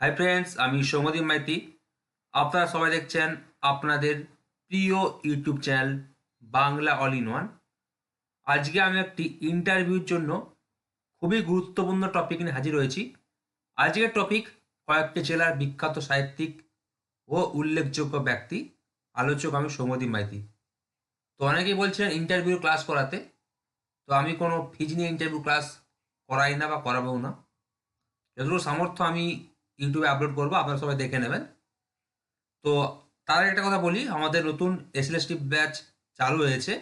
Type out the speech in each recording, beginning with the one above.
Hi friends আমি সৌমদীপ মাইতি। আপনারা সবাই দেখছেন আপনাদের প্রিয় YouTube channel Bangla all in one. আজকে আমি একটি ইন্টারভিউর জন্য খুবই গুরুত্বপূর্ণ টপিক নিয়ে হাজির হয়েছি। আজকের টপিক কয়েকটি জেলার বিখ্যাত সাহিত্যিক ও উল্লেখযোগ্য ব্যক্তি, আলোচক আমি সৌমদীপ মাইতি। তো অনেকেই বলছেন ইন্টারভিউ ক্লাস করাতে। তো আমি কোনো ফিজ নিয়ে ইন্টারভিউ ক্লাস করাই না বা করাবও না। যতটুকু সামর্থ্য আমি ইউটিউবে আপলোড করব, আপনারা সবাই দেখে নেবেন। তো তার একটা কথা বলি, আমাদের নতুন এসএলএসটি ব্যাচ চালু হয়েছে।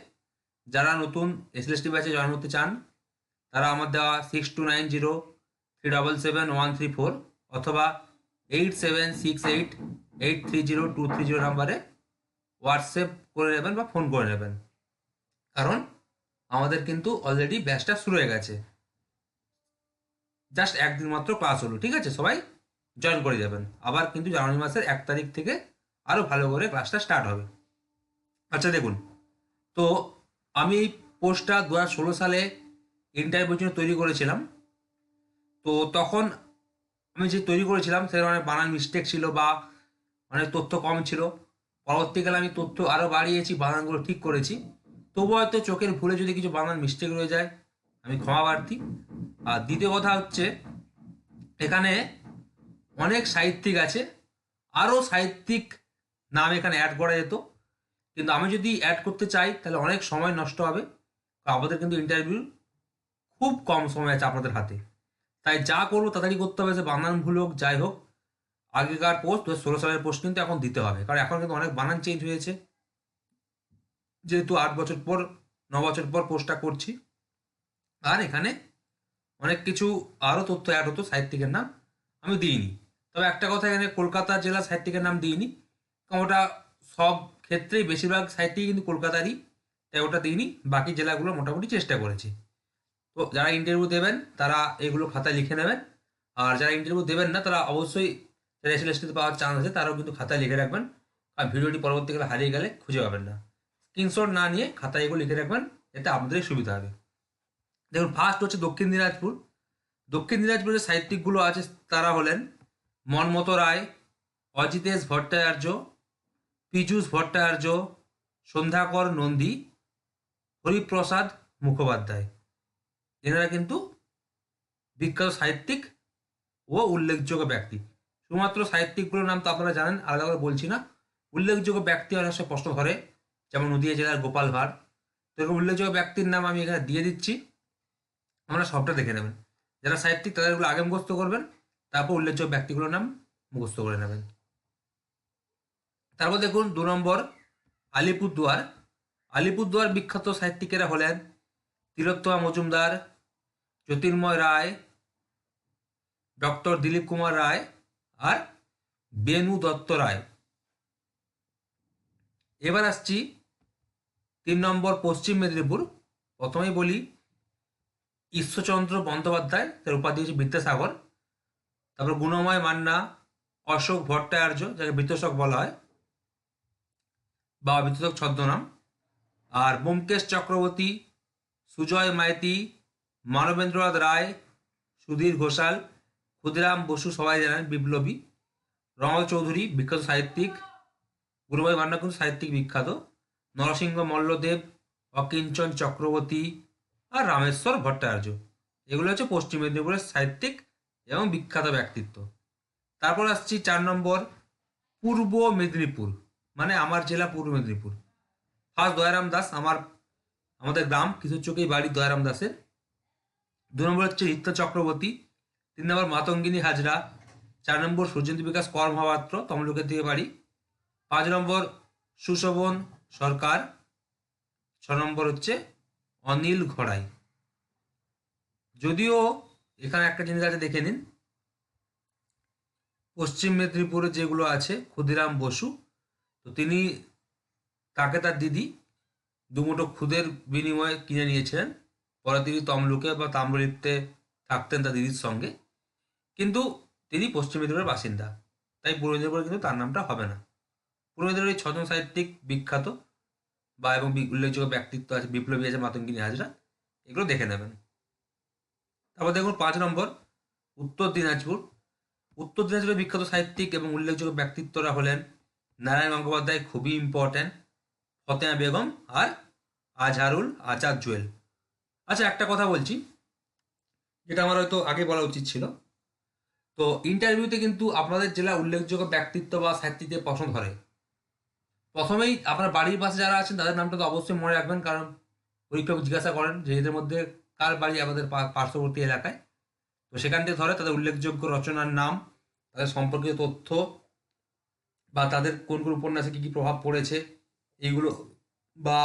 যারা নতুন এস এসএলএসটি ব্যাচে জয়েন হতে চান, তারা আমার দেওয়া six two nine zero three double seven one three four অথবা eight seven six eight eight three zero two three zero নাম্বারে হোয়াটসঅ্যাপ করে নেবেন বা ফোন করে নেবেন। কারণ আমাদের কিন্তু অলরেডি ব্যাচটা শুরু হয়ে গেছে। জাস্ট একদিন মাত্র ক্লাস হলো, ঠিক আছে সবাই? জয়েন করে যাবেন। আবার কিন্তু জানুয়ারি মাসের এক তারিখ থেকে আরও ভালো করে ক্লাসটা স্টার্ট হবে। আচ্ছা দেখুন। তো আমি এই পোস্টটা দু হাজার ষোলো সালে ইন্টারভিউর জন্য তৈরি করেছিলাম। তো তখন আমি যে তৈরি করেছিলাম, সেটা অনেক বানান মিস্টেক ছিল বা অনেক তথ্য কম ছিল। পরবর্তীকালে আমি তথ্য আরও বাড়িয়েছি, বানানগুলো ঠিক করেছি। তবু হয়তো চোখের ভুলে যদি কিছু বানান মিস্টেক রয়ে যায়, আমি ক্ষমা প্রার্থী। আর দ্বিতীয় কথা হচ্ছে, এখানে অনেক সাহিত্যিক আছে, আরও সাহিত্যিক নাম এখানে অ্যাড করা যেত। কিন্তু আমি যদি অ্যাড করতে চাই, তাহলে অনেক সময় নষ্ট হবে। আমাদের কিন্তু ইন্টারভিউ খুব কম সময় আছে আপনাদের হাতে। তাই যা করব তাড়াতাড়ি করতে হবে যে বানান ভুল হোক, যাই হোক। আগেকার পোস্ট দু ষোলো সালের পোস্ট কিন্তু এখন দিতে হবে। কারণ এখন কিন্তু অনেক বানান চেঞ্জ হয়েছে। যেহেতু আট বছর পর, ন বছর পর পোস্টটা করছি। আর এখানে অনেক কিছু, আরও তথ্য অ্যাড হতো, সাহিত্যিকের নাম আমি দিইনি। তবে একটা কথা এখানে কলকাতা জেলা সাহিত্যিকের নাম দিইনি, কারণ ওটা সব ক্ষেত্রেই বেশিরভাগ সাহিত্যিক কিন্তু কলকাতারই, তাই ওটা দিইনি, বাকি জেলাগুলো মোটামুটি চেষ্টা করেছি। তো যারা ইন্টারভিউ দেবেন, তারা এগুলো খাতায় লিখে নেবেন, আর যারা ইন্টারভিউ দেবেন না, তারা অবশ্যই এস এল পাওয়ার চান্স আছে, তারাও কিন্তু খাতায় লিখে রাখবেন আর ভিডিওটি পরবর্তীকালে হারিয়ে গেলে খুঁজে পাবেন না। স্ক্রিনশট না নিয়ে খাতায় এগুলো লিখে রাখবেন, এতে আপনাদেরই সুবিধা হবে। দেখুন ফার্স্ট হচ্ছে দক্ষিণ দিনাজপুর। দক্ষিণ দিনাজপুরের সাহিত্যিকগুলো আছে, তারা হলেন মনমতো রায়, অজিতেশ ভট্টাচার্য, পীযূষ ভট্টাচার্য, সন্ধ্যাকর নন্দী, হরিপ্রসাদ মুখোপাধ্যায়। এনারা কিন্তু বিখ্যাত সাহিত্যিক ও উল্লেখযোগ্য ব্যক্তি। শুধুমাত্র সাহিত্যিকগুলোর নাম তো আপনারা জানেন, আলাদা করে বলছি না। উল্লেখযোগ্য ব্যক্তি অনেক সময় প্রশ্ন ধরে যেমন নদীয়া জেলার গোপাল ভাঁড়। তো এরকম উল্লেখযোগ্য ব্যক্তির নাম আমি এখানে দিয়ে দিচ্ছি। আপনারা সবটা দেখে নেবেন। যারা সাহিত্যিক তাদেরগুলো মুখস্থ করবেন। তারপর উল্লেখযোগ্য ব্যক্তিগুলোর নাম মুখস্থ করে নেবেন। তারপর দেখুন দু নম্বর আলিপুরদুয়ার। আলিপুরদুয়ার বিখ্যাত সাহিত্যিকেরা হলেন তিলোত্তমা মজুমদার, জ্যোতির্ময় রায়, ডক্টর দিলীপ কুমার রায় আর বেনু দত্ত রায়। এবার আসছি তিন নম্বর পশ্চিম মেদিনীপুর। প্রথমেই বলি, ঈশ্বরচন্দ্র বন্দ্যোপাধ্যায়, তার উপাধি হচ্ছে বিদ্যাসাগর। তারপর গুণময় মান্না, অশোক ভট্টাচার্য, যাকে বৃত্তশক বলা হয়, বা বৃত্তশক ছদ্মনাম, আর ব্যোমকেশ চক্রবর্তী, সুজয় মাইতি, মানবেন্দ্রনাথ রায়, সুধীর ঘোষাল, ক্ষুদিরাম বসু সবাই জানেন, বিপ্লবী, রমল চৌধুরী, বিখ্যাত সাহিত্যিক গুরুভাই মান্না কিন্তু সাহিত্যিক বিখ্যাত, নরসিংহ মল্লদেব, অকিঞ্চন চক্রবর্তী, আর রামেশ্বর ভট্টাচার্য। এগুলো হচ্ছে পশ্চিম মেদিনীপুরের সাহিত্যিক এবং বিখ্যাত ব্যক্তিত্ব। তারপর আসছি চার নম্বর, পূর্ব মেদিনীপুর মানে আমার জেলা পূর্ব মেদিনীপুর। ফার্স্ট দয়ারাম দাস, আমার, আমাদের গ্রাম, কিছু চোখেই বাড়ি দয়ারাম দাসের। দু নম্বর হচ্ছে রিত্তা চক্রবর্তী, তিন নম্বর মাতঙ্গিনী হাজরা, চার নম্বর সূর্যন্ত বিকাশ কর মহাপাত্র তমলুকের দিকে বাড়ি। পাঁচ নম্বর সুশোভন সরকার, ছ নম্বর হচ্ছে অনিল ঘড়াই। যদিও এখানে একটা জিনিস আছে, দেখে নিন। পশ্চিম মেদিনীপুরে যেগুলো আছে, ক্ষুদিরাম বসু, তো তিনি তাকে তার দিদি দুমুটো খুদের বিনিময়ে কিনে নিয়েছিলেন। পরে তিনি তমলুকে বা তাম্রলিপ্তে থাকতেন তার দিদির সঙ্গে। কিন্তু তিনি পশ্চিম মেদিনীপুরের বাসিন্দা। তাই পূর্ব মেদিনীপুরে কিন্তু তার নামটা হবে না। পূর্ব মেদিনীপুরের ছজন সাহিত্যিক বিখ্যাত বা এবং উল্লেখযোগ্য ব্যক্তিত্ব আছে, বিপ্লবী আছে মাতঙ্গিনী হাজরা, এগুলো দেখে নেবেন। তারপর দেখুন পাঁচ নম্বর, উত্তর দিনাজপুর। উত্তর দিনাজপুরের বিখ্যাত সাহিত্যিক এবং উল্লেখযোগ্য ব্যক্তিত্বরা হলেন নারায়ণ গঙ্গোপাধ্যায়, খুবই ইম্পর্ট্যান্ট ফতেমা বেগম আর আজহারুল আজাদ জুয়েল। আচ্ছা একটা কথা বলছি, যেটা আমার হয়তো আগে বলা উচিত ছিল। তো ইন্টারভিউতে কিন্তু আপনাদের জেলা উল্লেখযোগ্য ব্যক্তিত্ব বা সাহিত্যিকদের পছন্দ ধরে। প্রথমেই আপনার বাড়ির পাশে যারা আছেন, তাদের নামটা তো অবশ্যই মনে রাখবেন, কারণ পরীক্ষক জিজ্ঞাসা করেন, যে এদের মধ্যে কার বাড়ি আমাদের পার্শ্ববর্তী এলাকায়? তো সেখান থেকে ধরে তাদের উল্লেখযোগ্য রচনার নাম, তাদের সম্পর্কিত তথ্য, বা তাদের কোন কোন উপন্যাসে কী কী প্রভাব পড়েছে, এইগুলো, বা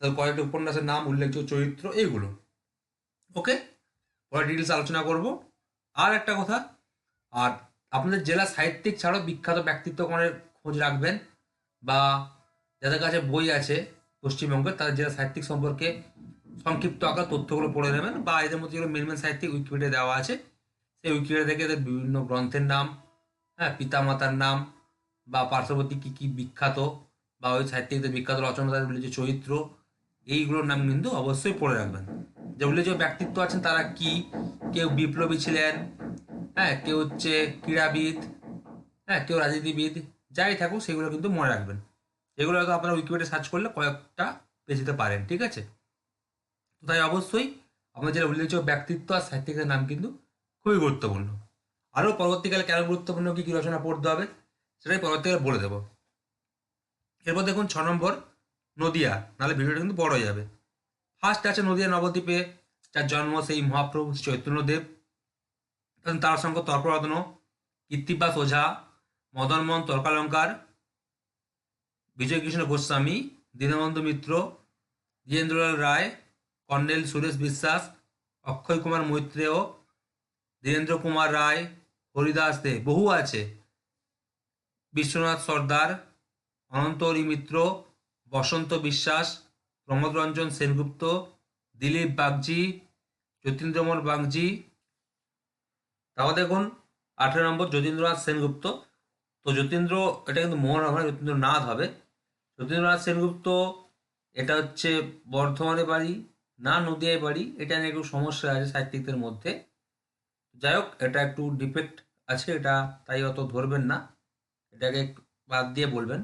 তাদের কয়েকটা উপন্যাসের নাম, উল্লেখযোগ্য চরিত্র, এইগুলো। ওকে? পরে ডিটেলস আলোচনা করব। আর একটা কথা, আর আপনাদের জেলা সাহিত্যিক ছাড়াও বিখ্যাত ব্যক্তিত্বগণের খোঁজ রাখবেন, বা যাদের কাছে বই আছে পশ্চিমবঙ্গের, তাদের জেলা সাহিত্যিক সম্পর্কে সংক্ষিপ্ত আকার তথ্যগুলো পড়ে নেবেন বা এদের মধ্যে যেগুলো মেন মেন সাহিত্যিক উইকিপিডিয়া দেওয়া আছে, সেই উইকিপিডিয়া থেকে এদের বিভিন্ন গ্রন্থের নাম হ্যাঁ পিতামাতার নাম বা পার্শ্ববর্তী কী কী বিখ্যাত বা ওই সাহিত্যিকদের বিখ্যাত রচনা তাদের যে চরিত্র, এইগুলোর নাম কিন্তু অবশ্যই পড়ে রাখবেন। যে উল্লেখযোগ্য ব্যক্তিত্ব আছেন তারা কি? কেউ বিপ্লবী ছিলেন হ্যাঁ কেউ হচ্ছে ক্রীড়াবিদ হ্যাঁ কেউ রাজনীতিবিদ, যাই থাকুক, সেগুলো কিন্তু মনে রাখবেন। এগুলো হয়তো আপনারা উইকিপিডিয়া সার্চ করলে কয়েকটা পেয়ে যেতে পারেন, ঠিক আছে? তো তাই অবশ্যই আমাদের যেটা উল্লেখযোগ্য ব্যক্তিত্ব আর সাহিত্যিকের নাম কিন্তু খুবই গুরুত্বপূর্ণ। আরও পরবর্তীকালে কেন গুরুত্বপূর্ণ কী কী রচনা পড়তে হবে সেটাই পরবর্তীকালে বলে দেবো। এরপর দেখুন ছ নম্বর, নদিয়া। নাহলে ভিডিওটা কিন্তু বড় হয়ে যাবে। ফার্স্ট আছে নদিয়া নবদ্বীপে, যার জন্ম সেই মহাপ্রভু চৈতন্যদেব। তার সঙ্গে তর্করত্ন কীর্তিবাস ওঝা মদনমোহন তর্কালঙ্কার, বিজয়কৃষ্ণ গোস্বামী, দীনবন্ধু মিত্র দ্বিজেন্দ্রলাল রায় কর্নেল সুরেশ বিশ্বাস, অক্ষয় কুমার মৈত্রেয় ধীরেন্দ্র কুমার রায়, হরিদাস দে, বহু আছে। বিশ্বনাথ সর্দার অনন্তরী মিত্র, বসন্ত বিশ্বাস, প্রমোদ রঞ্জন সেনগুপ্ত, দিলীপ বাগজি যতীন্দ্রমোহন বাগজি তারপর দেখুন, আঠেরো নম্বর যতীন্দ্রনাথ সেনগুপ্ত। তো যতীন্দ্র, এটা কিন্তু মোহন হবে না যতীন্দ্রনাথ হবে। যতীন্দ্রনাথ সেনগুপ্ত, এটা হচ্ছে বর্ধমানে বাড়ি না নদিয়ায় বাড়ি, এটা নিয়ে একটু সমস্যা আছে সাহিত্যিকদের মধ্যে। যাই হোক, এটা একটু ডিফেক্ট আছে, এটা তাই অত ধরবেন না। এটাকে বাদ দিয়ে বলবেন।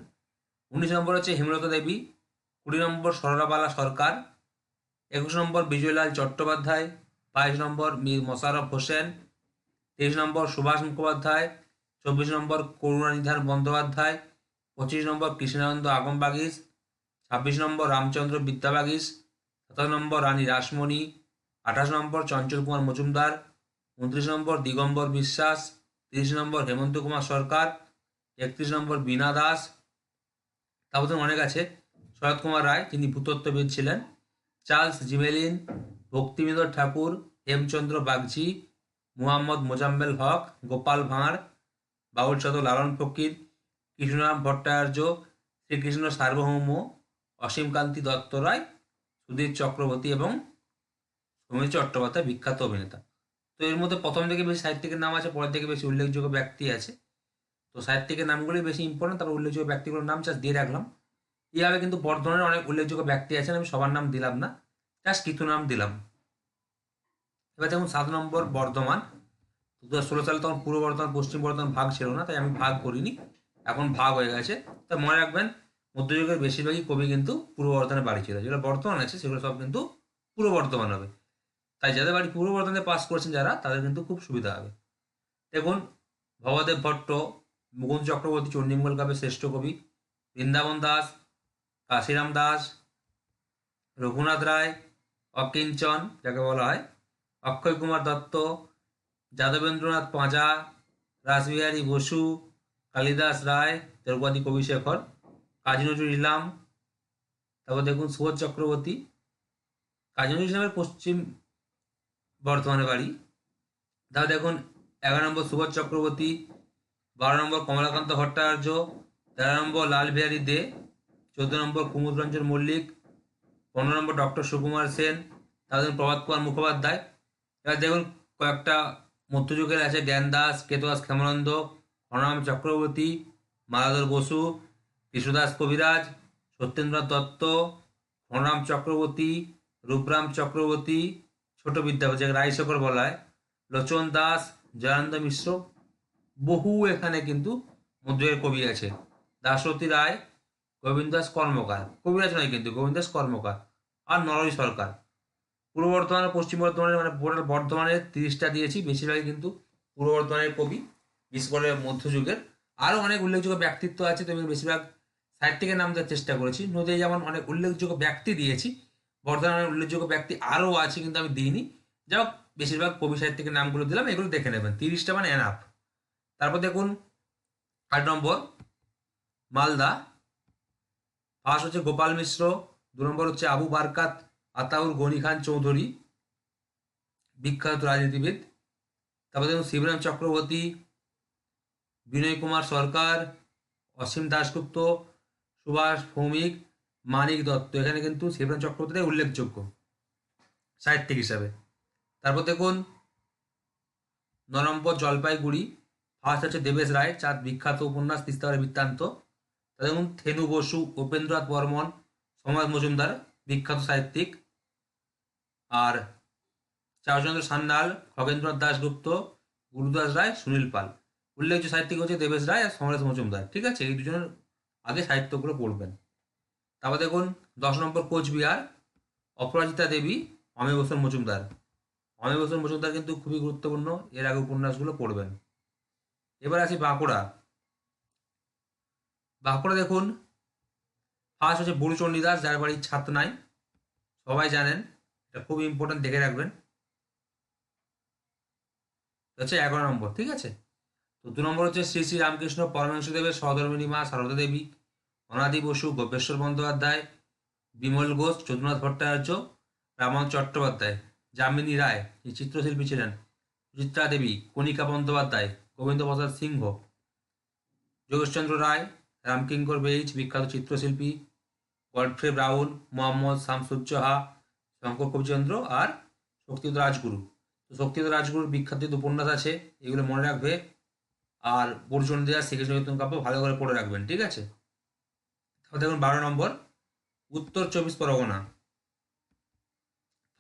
উনিশ নম্বর হচ্ছে হেমলতা দেবী, কুড়ি নম্বর সরলাবালা সরকার, একুশ নম্বর বিজয়লাল চট্টোপাধ্যায়, বাইশ নম্বর মীর মোশাররফ হোসেন, তেইশ নম্বর সুভাষ মুখোপাধ্যায়, চব্বিশ নম্বর করুণানিধান বন্দ্যোপাধ্যায়, পঁচিশ নম্বর কৃষ্ণানন্দ আগম বাগিস ছাব্বিশ নম্বর রামচন্দ্র বিদ্যা বাগিস সাতাশ নম্বর রানী রাসমণি, আঠাশ নম্বর চঞ্চল কুমার মজুমদার, উনত্রিশ নম্বর দিগম্বর বিশ্বাস, তিরিশ নম্বর হেমন্ত কুমার সরকার, একত্রিশ নম্বর বীণা দাস, তারপর অনেক আছে, শরৎ কুমার রায় তিনি ভূতত্ত্ববিদ ছিলেন, চার্লস জিমেলিন ভক্তিবিনোদ ঠাকুর, হেমচন্দ্র বাগচি, মুহাম্মদ মোজাম্মেল হক, গোপাল ভাঁড়, বাউল চন্দ্র লালন ফকির কৃষ্ণরাম ভট্টাচার্য, শ্রীকৃষ্ণ সার্বভৌম, অসীমকান্তি দত্ত রায় সুধীর চক্রবর্তী এবং সমীর চট্টোপাধ্যায় বিখ্যাত অভিনেতা। তো এর মধ্যে প্রথম থেকে বেশি সাহিত্যিকের নাম আছে, পরের থেকে বেশি উল্লেখযোগ্য ব্যক্তি আছে। তো সাহিত্যিকের নামগুলি বেশি ইম্পর্টেন্ট তারপর উল্লেখযোগ্য ব্যক্তিগুলোর নাম জাস্ট দিয়ে রাখলাম। এইভাবে কিন্তু বর্ধমানের অনেক উল্লেখযোগ্য ব্যক্তি আছেন, আমি সবার নাম দিলাম না। জাস্ট কিছু নাম দিলাম। এবার দেখুন, সাত নম্বর বর্ধমান। দু হাজার ষোলো সালে তখন পূর্ব বর্ধমান, পশ্চিম বর্ধমান ভাগ ছিল না, তাই আমি ভাগ করিনি। এখন ভাগ হয়ে গেছে। তা মনে রাখবেন মধ্যযুগের বেশিরভাগই কবি কিন্তু পূর্ব বর্ধমানে বাড়ি ছিল। যেগুলো বর্তমান আছে, সেগুলো সব কিন্তু পূর্ব বর্ধমান হবে। তাই যাদের বাড়ি পূর্ব বর্ধমানে পাস করেছেন যারা, তাদের কিন্তু খুব সুবিধা হবে। দেখুন, ভবদেব ভট্ট, মুকুন্দ চক্রবর্তী, চণ্ডীমঙ্গল কাব্যের শ্রেষ্ঠ কবি, বৃন্দাবন দাস, কাশিরাম দাস, রঘুনাথ রায় অকিঞ্চন যাকে বলা হয়, অক্ষয় কুমার দত্ত, যাদবেন্দ্রনাথ পাঁজা, রাসবিহারী বসু, কালিদাস রায়, দ্রৌপদী কবিশেখর কাজী নজরুল ইসলাম, তারপর দেখুন সুবোধ চক্রবর্তী। কাজী নজরুল ইসলামের পশ্চিম বর্ধমানে বাড়ি। তারপর দেখুন এগারো নম্বর সুবোধ চক্রবর্তী, বারো নম্বর কমলাকান্ত ভট্টাচার্য, তেরো নম্বর লাল বিহারী দে, চোদ্দ নম্বর কুমুদ রঞ্জন মল্লিক, পনেরো নম্বর ডক্টর সুকুমার সেন, তারপর প্রভাত কুমার মুখোপাধ্যায়। এবার দেখুন কয়েকটা মধ্যযুগের আছে জ্ঞান দাস কেতদাস ক্ষেমানন্দ খনরাম চক্রবর্তী মালাধর বসু কৃষ্ণদাস কবিরাজ সত্যেন্দ্রনাথ দত্ত খনরাম চক্রবর্তী, রূপরাম চক্রবর্তী, ছোট বিদ্যাপতি যাকে রায়শেখর বলা হয় লোচন দাস, জয়ানন্দ মিশ্র, বহু এখানে কিন্তু মধ্যযুগের কবি আছে। দাশরথী রায় গোবিন্দ দাস কর্মকার। কবিরাজ নয় কিন্তু গোবিন্দ দাস কর্মকার আর নরই সরকার। পূর্ব বর্ধমান পশ্চিম বর্ধমানের মানে পুরো বর্ধমানের তিরিশটা দিয়েছি, বেশিরভাগই কিন্তু পূর্ব বর্ধমানের কবি, বিশেষ করে মধ্যযুগের। আরও অনেক উল্লেখযোগ্য ব্যক্তিত্ব আছে, তবে বেশিরভাগ সাহিত্যিকের নাম দেওয়ার চেষ্টা করেছি। নদী যেমন অনেক উল্লেখযোগ্য ব্যক্তি দিয়েছি, বর্ধমানের উল্লেখযোগ্য ব্যক্তি আরও আছে কিন্তু আমি দিইনি। যাই হোক, বেশিরভাগ কবি সাহিত্যিকের নামগুলো দিলাম, এগুলো দেখে নেবেন। তিরিশটা মানে এনাফ তারপর দেখুন, আট নম্বর, মালদা। ফার্স্ট হচ্ছে গোপাল মিশ্র, দু নম্বর হচ্ছে আবু বারকাত, আতাউর গনি খান চৌধুরী, বিখ্যাত রাজনীতিবিদ। তারপর দেখুন, শিবরাম চক্রবর্তী, বিনয় কুমার সরকার, অসীম দাশগুপ্ত সুভাষ, ভৌমিক, মানিক দত্ত। এখানে কিন্তু শিবরাম চক্রবর্তীটাই উল্লেখযোগ্য, সাহিত্যিক হিসাবে। তারপর দেখুন ন জলপাইগুড়ি, ফার্স্ট হচ্ছে দেবেশ রায়, চাঁদ বিখ্যাত উপন্যাস তিস্তাবার বৃত্তান্ত। দেখুন, থেনু বসু, উপেন্দ্রনাথ বর্মন, সমাজ মজুমদার, বিখ্যাত সাহিত্যিক। আর চারচন্দ্র সান্যাল, খগেন্দ্রনাথ দাশগুপ্ত, গুরুদাস রায়, সুনীল পাল। উল্লেখযোগ্য সাহিত্যিক হচ্ছে দেবেশ রায় আর সমরেশ মজুমদার, ঠিক আছে? এই দুজনের আগে সাহিত্যগুলো পড়বেন। তারপর দেখুন, দশ নম্বর কোচবিহার, অপরাজিতা দেবী, অমিয় বসন মজুমদার। অমিয় বসন মজুমদার কিন্তু খুবই গুরুত্বপূর্ণ, এর আগে উপন্যাসগুলো পড়বেন। এবার আসি বাঁকুড়া। বাঁকুড়া দেখুন ফার্স্ট হচ্ছে বুড়ু চণ্ডীদাস যার বাড়ি ছাতনায় সবাই জানেন, এটা খুব ইম্পর্টেন্ট দেখে রাখবেন। হচ্ছে এগারো নম্বর, ঠিক আছে? তো দু নম্বর হচ্ছে শ্রী শ্রী রামকৃষ্ণ দেবের সহধর্মিনী মা সারদা দেবী, অনাদি বসু, গোপেশ্বর বন্দ্যোপাধ্যায়, বিমল ঘোষ চন্দ্রনাথ ভট্টাচার্য রামন চট্টোপাধ্যায়, যামিনী রায়, এই চিত্রশিল্পী ছিলেন। সুচিত্রা দেবী, কণিকা বন্দ্যোপাধ্যায় গোবিন্দ প্রসাদ সিংহ, যোগেশচন্দ্র রায়, রামকিঙ্কর বেইজ, বিখ্যাত চিত্রশিল্পী, গডফ্রে ব্রাউন, মোহাম্মদ শামসুজ্জোহা শঙ্কর কবিচন্দ্র আর শক্তিদ রাজগুরু। তো শক্তিদ রাজগুরুর বিখ্যাত যে উপন্যাস আছে, এগুলো মনে রাখবে আর বর্জন দেওয়া শ্রীকৃষ্ণ চৈতন্য কাব্য ভালো করে পড়ে রাখবেন, ঠিক আছে? দেখুন বারো নম্বর, উত্তর চব্বিশ পরগনা।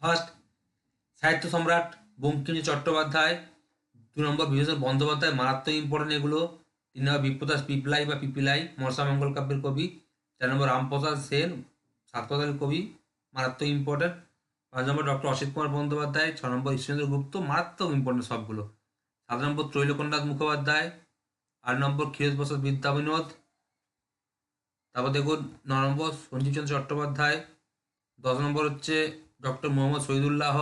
ফার্স্ট সাহিত্য সম্রাট বঙ্কিমচন্দ্র চট্টোপাধ্যায়, দু নম্বর বিভূষণ বন্দ্যোপাধ্যায়, মারাত্মক ইম্পর্টেন্ট এগুলো। তিন নম্বর বিপ্রদাস পিপলাই বা পিপিলাই মনসামঙ্গল কাব্যের কবি। চার নম্বর রামপ্রসাদ সেন সাতপাতাল কবি, মারাত্মক ইম্পর্টেন্ট পাঁচ নম্বর ডক্টর অসিত কুমার বন্দ্যোপাধ্যায়, ছ নম্বর ঈশ্বরেন্দ্র গুপ্ত, মারাত্মক ইম্পর্টেন্ট সবগুলো। সাত নম্বর ত্রৈলোকনাথ মুখোপাধ্যায়। আট নম্বর, ক্ষীরোদ প্রসাদ বিদ্যা বিনোদ তারপর দেখুন, ন নম্বর সঞ্জীবচন্দ্র চট্টোপাধ্যায়। দশ নম্বর হচ্ছে ডক্টর মোহাম্মদ শহীদুল্লাহ।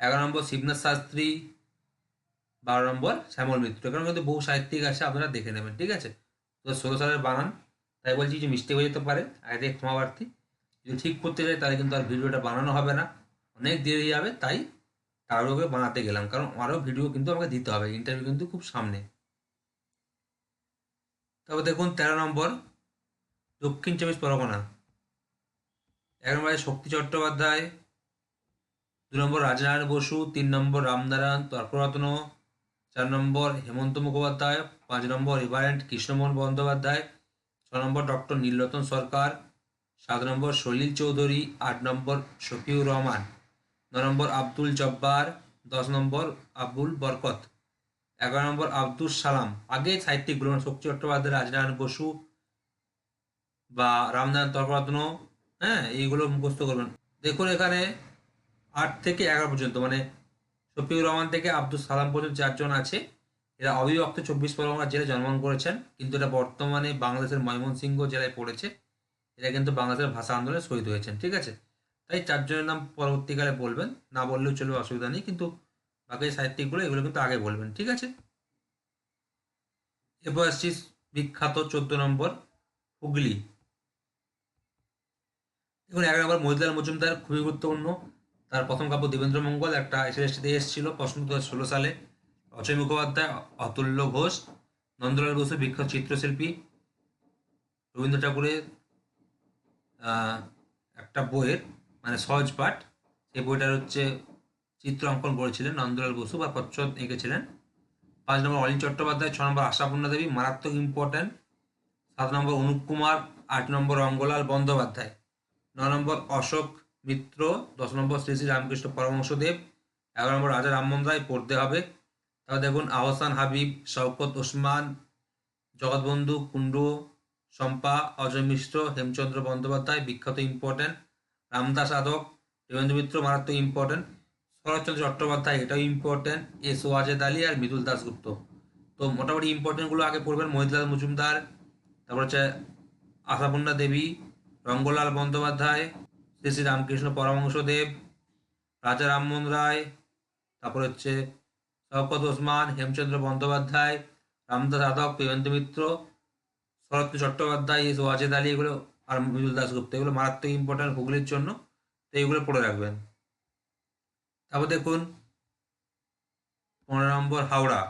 এগারো নম্বর, শিবনাথ শাস্ত্রী। বারো নম্বর, শ্যামল মিত্র। এখানে কিন্তু বহু সাহিত্যিক আছে, আপনারা দেখে নেবেন, ঠিক আছে? তো ষোলো সালের বানান। তাই বলছি যে মিস্টেক হয়ে যেতে পারে, আগে থেকে ক্ষমাপ্রার্থী যদি ঠিক করতে চাই, তাহলে কিন্তু আর ভিডিওটা বানানো হবে না। অনেক দেরি যাবে, তাই তাড়াহুড়ো বানাতে গেলাম। কারণ আরও ভিডিও কিন্তু আমাকে দিতে হবে ইন্টারভিউ কিন্তু খুব সামনে। তারপর দেখুন, তেরো নম্বর, দক্ষিণ চব্বিশ পরগনা। এক নম্বরে শক্তি চট্টোপাধ্যায়, দু নম্বর রাজনারায়ণ বসু, তিন নম্বর রামনারায়ণ তর্করত্ন, চার নম্বর হেমন্ত মুখোপাধ্যায়, পাঁচ নম্বর রিভারেন্ট কৃষ্ণমোহন বন্দ্যোপাধ্যায়, ছ নম্বর ডক্টর নীলরতন সরকার, সাত নম্বর সলিল চৌধুরী, আট নম্বর শফিউর রহমান। নম্বর আব্দুল জব্বার, দশ নম্বর আব্দুল বরকত, এগারো নম্বর আব্দুল সালাম। আগে সাহিত্যিকগুলো মানে শক্তি চট্টোপাধ্যায়, রাজনারায়ণ বসু বা রামনারায়ণ তর্করত্ন হ্যাঁ এইগুলো মুখস্থ করবেন। দেখুন এখানে আট থেকে এগারো পর্যন্ত মানে শফিউর রহমান থেকে আব্দুল সালাম পর্যন্ত চারজন আছে। এরা অবিভক্ত চব্বিশ পরগনা জেলায় জন্মগ্রহণ করেছেন, কিন্তু এটা বর্তমানে বাংলাদেশের ময়মনসিংহ জেলায় পড়েছে। এরা কিন্তু বাংলাদেশের ভাষা আন্দোলনে শহীদ হয়েছেন, ঠিক আছে? তাই চারজনের নাম পরবর্তীকালে বলবেন। না বললেও চলবে, অসুবিধা নেই। কিন্তু বাকি সাহিত্যিকগুলো, এগুলো কিন্তু আগে বলবেন, ঠিক আছে? এরপর আসছি বিখ্যাত চোদ্দ নম্বর, হুগলি। দেখুন এগারো নম্বর মহিলাল মজুমদার, খুবই গুরুত্বপূর্ণ। তার প্রথম কাব্য দেবেন্দ্র মঙ্গল, একটা এসএসটিতে এসেছিল, প্রশ্ন দু ষোলো সালে। অজয় মুখোপাধ্যায়, অতুল্য ঘোষ, নন্দলাল বসু, বিখ্যাত চিত্রশিল্পী। রবীন্দ্র ঠাকুরের একটা বইয়ের মানে সহজ পাঠ। সেই বইটার হচ্ছে চিত্র অঙ্কন করেছিলেন নন্দলাল বসু বা প্রচ্ছদ এঁকেছিলেন। পাঁচ নম্বর অলিন চট্টোপাধ্যায়, ছ নম্বর আশাপূর্ণা দেবী, মারাত্মক ইম্পর্ট্যান্ট সাত নম্বর অনুপ কুমার, আট নম্বর রঙ্গলাল বন্দ্যোপাধ্যায়। ন নম্বর অশোক মিত্র, দশ নম্বর শ্রী শ্রী রামকৃষ্ণ পরমহংসদেব, এগারো নম্বর রাজা রামমোহন রায়, পড়তে হবে। তারপর দেখুন, আহসান হাবিব, শওকত ওসমান, জগৎবন্ধু কুণ্ডু, শম্পা, অজয় মিশ্র, হেমচন্দ্র বন্দ্যোপাধ্যায়, বিখ্যাত ইম্পর্টেন্ট রামদাস আদক দেবেন্দ্র মিত্র মারাত্মক ইম্পর্টেন্ট শরৎচন্দ্র চট্টোপাধ্যায় এটাও ইম্পর্টেন্ট এস ওয়াজেদ আলী আর মৃদুল দাসগুপ্ত তো মোটামুটি ইম্পর্টেন্টগুলো আগে পড়বেন, মহিদুলাল মজুমদার, তারপর হচ্ছে আশাপূর্ণা দেবী, রঙ্গলাল বন্দ্যোপাধ্যায়, শ্রী শ্রী রামকৃষ্ণ পরমহংসদেব, রাজা রামমোহন রায়, তারপর হচ্ছে শওকত ওসমান, হেমচন্দ্র বন্দ্যোপাধ্যায়, রামদাস আদক প্রেমেন্দ্র মিত্র শরৎ চট্টোপাধ্যায়, এস ওয়াজেদ আলী এগুলো আর মৃদুল দাসগুপ্ত এগুলো মারাত্মক ইম্পর্টেন্ট হুগলির জন্য, তো এইগুলো পড়ে রাখবেন। তারপর দেখুন, পনেরো নম্বর হাওড়া।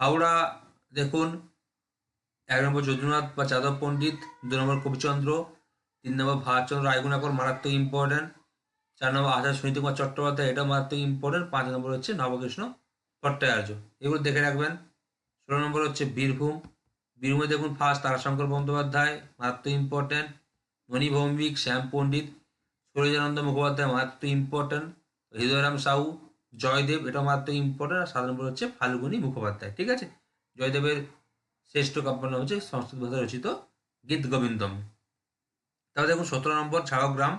হাওড়া, দেখুন, এক নম্বর যদুনাথ বা যাদব পণ্ডিত, দু নম্বর কবিচন্দ্র, তিন নম্বর ভারতচন্দ্র রায়গুণাকর, মারাত্মক ইম্পর্টেন্ট চার নম্বর আচার্য সুনীত কুমার চট্টোপাধ্যায় এটাও মারাত্মক ইম্পর্টেন্ট পাঁচ নম্বর হচ্ছে নবকৃষ্ণ ভট্টাচার্য। এগুলো দেখে রাখবেন। ষোলো নম্বর হচ্ছে বীরভূম। বীরভূমে দেখুন ফার্স্ট তারাশঙ্কর বন্দ্যোপাধ্যায় মারাত্মক ইম্পর্টেন্ট মণি ভৌমিক, শ্যাম পণ্ডিত সূর্যানন্দ মুখোপাধ্যায় মারাত্মক ইম্পর্টেন্ট হৃদয়রাম সাউ জয়দেব এটা মারাত্মক ইম্পর্টেন্ট আর নম্বর হচ্ছে ফাল্গুনী মুখোপাধ্যায়, ঠিক আছে? জয়দেবের শ্রেষ্ঠ কাব্য নাম হচ্ছে সংস্কৃত ভাষায় রচিত গীত গোবিন্দম। তারপর দেখুন সতেরো নম্বর ঝাড়গ্রাম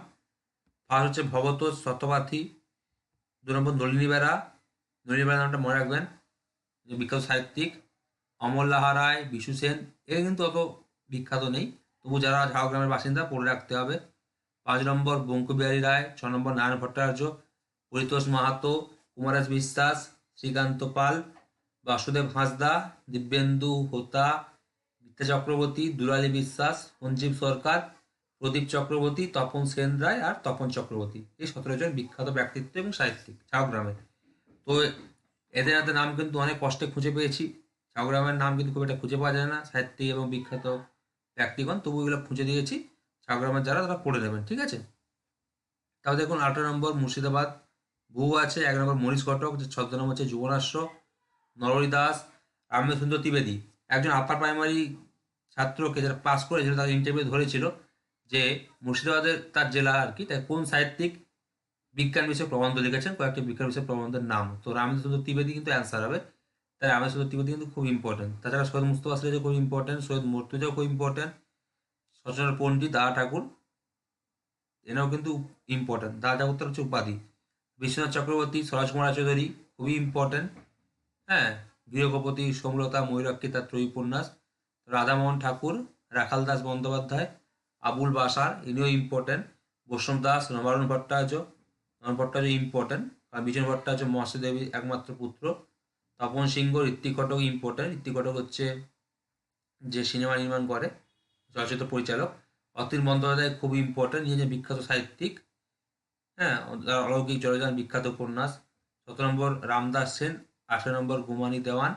ফার্স্ট হচ্ছে ভগত শতপাথী দু নম্বর নলিনী বেড়া নলিনী বেড়া নামটা মনে রাখবেন, বিখ্যাত সাহিত্যিক। অমল্লাহা রায় বিশু সেন এরা কিন্তু অত বিখ্যাত নেই। তবু যারা ঝাড়গ্রামের বাসিন্দা, পড়ে রাখতে হবে। পাঁচ নম্বর বঙ্কুবিহারী রায়, ছ নম্বর নারায়ণ ভট্টাচার্য পরিতোষ মাহাতো, কুমারাজ বিশ্বাস, শ্রীকান্ত পাল, বাসুদেব হাঁসদা, দিব্যেন্দু হোতা, বিদ্যা চক্রবর্তী, দুলালী বিশ্বাস, সঞ্জীব সরকার, প্রদীপ চক্রবর্তী, তপন সেন রায় আর তপন চক্রবর্তী। এই সতেরো জন বিখ্যাত ব্যক্তিত্ব এবং সাহিত্যিক ঝাড়গ্রামে তো এদের হাতে নাম কিন্তু অনেক কষ্টে খুঁজে পেয়েছি। ঝাড়গ্রামের নাম কিন্তু খুব একটা খুঁজে পাওয়া যায় না। সাহিত্যিক এবং বিখ্যাত ব্যক্তিগণ, তবু এগুলো খুঁজে দিয়েছি। ঝাড়গ্রামের যারা, তারা পড়ে নেবেন, ঠিক আছে? তাও দেখুন, আঠারো নম্বর মুর্শিদাবাদ বহু আছে, এক নম্বর মনীষ ঘটক, যে ছদ্মনাম হচ্ছে যুবরাশ্র নরহরি দাস রামেন্দ্র সুন্দর ত্রিবেদী। একজন আপার প্রাইমারি ছাত্রকে যারা পাস করেছিল তাকে ইন্টারভিউ ধরেছিল যে মুর্শিদাবাদের তার জেলা আর কি, তাই কোন সাহিত্যিক বিজ্ঞান বিষয়ে প্রবন্ধ লিখেছেন, কয়েকটি বিজ্ঞান বিষয়ে প্রবন্ধের নাম। তো রামেন্দ্র সুন্দর ত্রিবেদী কিন্তু অ্যান্সার হবে। তাই রামেন্দ্র সুন্দর ত্রিবেদী কিন্তু খুব ইম্পর্টেন্ট তাছাড়া সৈয়দ মুস্তফা সিরাজও খুব ইম্পর্টেন্ট সৈয়দ মর্তুজাও খুব ইম্পর্টেন্ট সচেতন পণ্ডিত দা ঠাকুর, এনাও কিন্তু ইম্পর্টেন্ট দা ঠাকুর হচ্ছে উপাধি বিশ্বনাথ চক্রবর্তী, স্বরাজ কুমার চৌধুরী খুবই ইম্পর্টেন্ট হ্যাঁ? গৃহপতি সমলতা ত্রয়ী উপন্যাস রাধামোহন ঠাকুর, রাখাল দাস বন্দ্যোপাধ্যায়, আবুল বাসার, ইনিও ইম্পর্টেন্ট বৈষ্ণব দাস নবারুণ ভট্টাচার্য নবারুণ ভট্টাচার্য ইম্পর্টেন্ট আর বিজন ভট্টাচার্য মহাশ্রী দেবীর একমাত্র পুত্র। তপন সিংহ ঋত্বিক ঘটক ইম্পর্টেন্ট ঋত্বিক ঘটক হচ্ছে যে সিনেমা নির্মাণ করে, চলচ্চিত্র পরিচালক। অতীন বন্দ্যোপাধ্যায় খুব ইম্পর্টেন্ট নিজে বিখ্যাত সাহিত্যিক। হ্যাঁ অলৌকিক জলযান বিখ্যাত উপন্যাস। সতেরো নম্বর রামদাস সেন, আঠেরো নম্বর গুমানি দেওয়ান,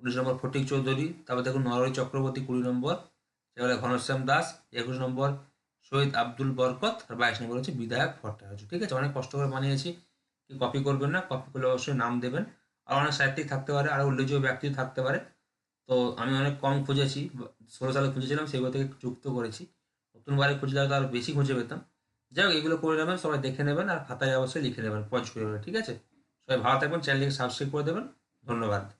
উনিশ নম্বর ফটিক চৌধুরী, তারপর দেখুন নরহরি চক্রবর্তী কুড়ি নম্বর সেগুলো ঘনশ্যাম দাস, একুশ নম্বর শহীদ আব্দুল বরকত, আর বাইশ নম্বর হচ্ছে বিধায়ক ভট্টাচার্য। ঠিক আছে, অনেক কষ্ট করে বানিয়েছি কপি করবেন না কপি করলে অবশ্যই নাম দেবেন। আর অনেক সাহিত্যিক থাকতে পারে আরও উল্লেখযোগ্য ব্যক্তিও থাকতে পারে। তো আমি অনেক কম খুঁজেছি, ষোলো সালে খুঁজেছিলাম, সেগুলো থেকে যুক্ত করেছি। নতুনবারে খুঁজে দেওয়া আরও বেশি খুঁজে পেতাম। যাই হোক, এগুলো করে নেবেন, সবাই দেখে নেবেন আর খাতায় অবশ্যই লিখে নেবেন, পঞ্চ করে ঠিক আছে? সবাই ভালো থাকবেন, চ্যানেলটিকে সাবস্ক্রাইব করে দেবেন। ধন্যবাদ।